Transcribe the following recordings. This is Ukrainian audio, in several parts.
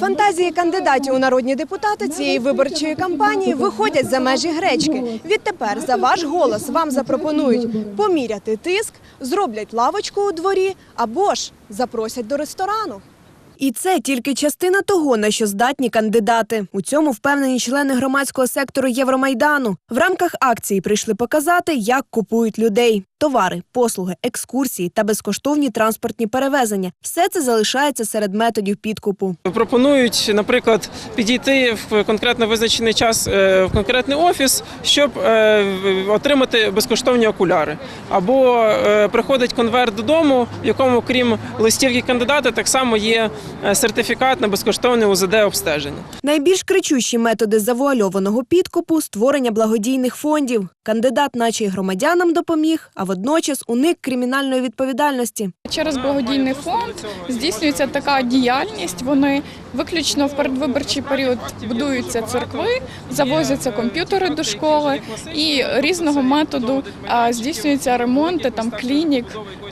Фантазії кандидатів у народні депутати цієї виборчої кампанії виходять за межі гречки. Відтепер за ваш голос вам запропонують поміряти тиск, зроблять лавочку у дворі або ж запросять до ресторану. І це тільки частина того, на що здатні кандидати. У цьому впевнені члени громадського сектору Євромайдану. В рамках акції прийшли показати, як купують людей. Товари, послуги, екскурсії та безкоштовні транспортні перевезення. Все це залишається серед методів підкупу. Пропонують, наприклад, підійти в конкретно визначений час е, в конкретний офіс, щоб е, отримати безкоштовні окуляри. Або е, приходить конверт додому, в якому, крім листівки кандидата, так само є сертифікат на безкоштовне УЗД обстеження. Найбільш кричущі методи завуальованого підкупу створення благодійних фондів. Кандидат, наче й громадянам допоміг, а водночас уник кримінальної відповідальності. Через благодійний фонд здійснюється така діяльність. Вони виключно в передвиборчий період будуються церкви, завозяться комп'ютери до школи і різного методу здійснюються ремонти там клінік,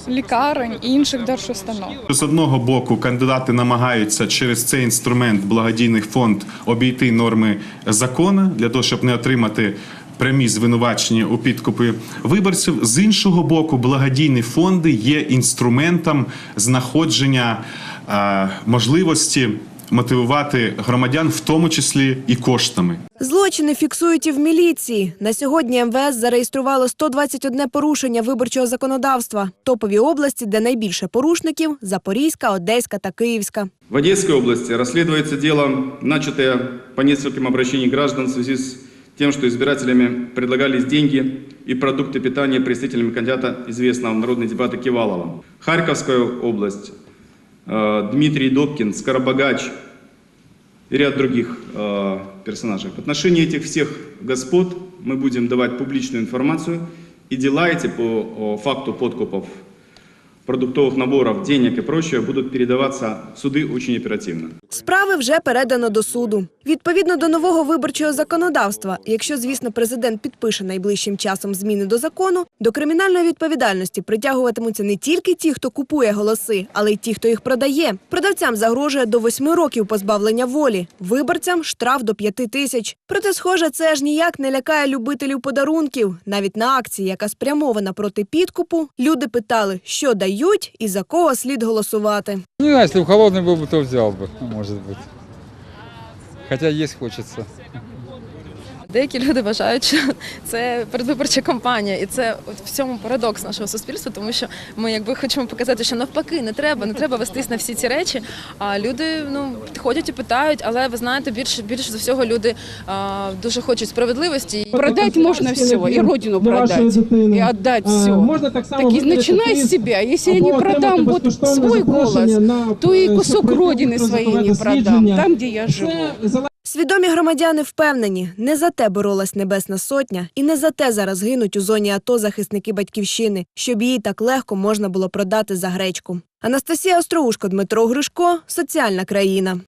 лікарень і інших держустанов. З одного боку, кандидати намагаються через цей інструмент благодійний фонд обійти норми закону для того, щоб не отримати прямі звинувачення у підкупі виборців. З іншого боку, благодійні фонди є інструментом знаходження е, можливості мотивувати громадян, в тому числі і коштами. Злочини фіксують і в міліції. На сьогодні МВС зареєструвало 121 порушення виборчого законодавства. Топові області, де найбільше порушників – Запорізька, Одеська та Київська. В Одесской области расследуется дело, начатое по нескольким обращениям граждан в связи с тем, что избирателями предлагались деньги и продукты питания представителями кандидата известного народного депутата Кивалова. Харьковская область, э, Дмитрий Добкин, Скоробогач и ряд других э, персонажей. В отношении этих всех господ мы будем давать публичную информацию, и дела эти по факту подкупов продуктовых наборов, денег и прочее будут передаваться в суды очень оперативно. Справи вже передано до суду. Відповідно до нового виборчого законодавства, якщо, звісно, президент підпише найближчим часом зміни до закону, до кримінальної відповідальності притягуватимуться не тільки ті, хто купує голоси, але й ті, хто їх продає. Продавцям загрожує до восьми років позбавлення волі, виборцям штраф до п'яти тисяч. Проте, схоже, це ж ніяк не лякає любителів подарунків. Навіть на акції, яка спрямована проти підкупу, люди питали, що дають і за кого слід голосувати. Не знаю, если бы холодный был бы, то взял бы, ну, может быть. Хотя есть хочется. Деякі люди вважають, що це передвиборча кампанія, і це от в цьому парадокс нашого суспільства, тому що ми якби хочемо показати, що навпаки не треба, не треба вестись на всі ці речі. А люди ну ходять і питають, але ви знаєте, більше більше за всього люди а, дуже хочуть справедливості. Продать можно все, и родину продать, и отдать все. Можна так само Так и вибрати начинай приз с себя. Если я не продам вот свой голос, то и е, кусок пройти своей не продам, там, где я живу. Свідомі громадяни впевнені, не за те боролась Небесна Сотня, і не за те зараз гинуть у зоні АТО захисники батьківщини, щоб її так легко можна було продати за гречку. Анастасія Остроушко, Дмитро Гришко, Соціальна країна.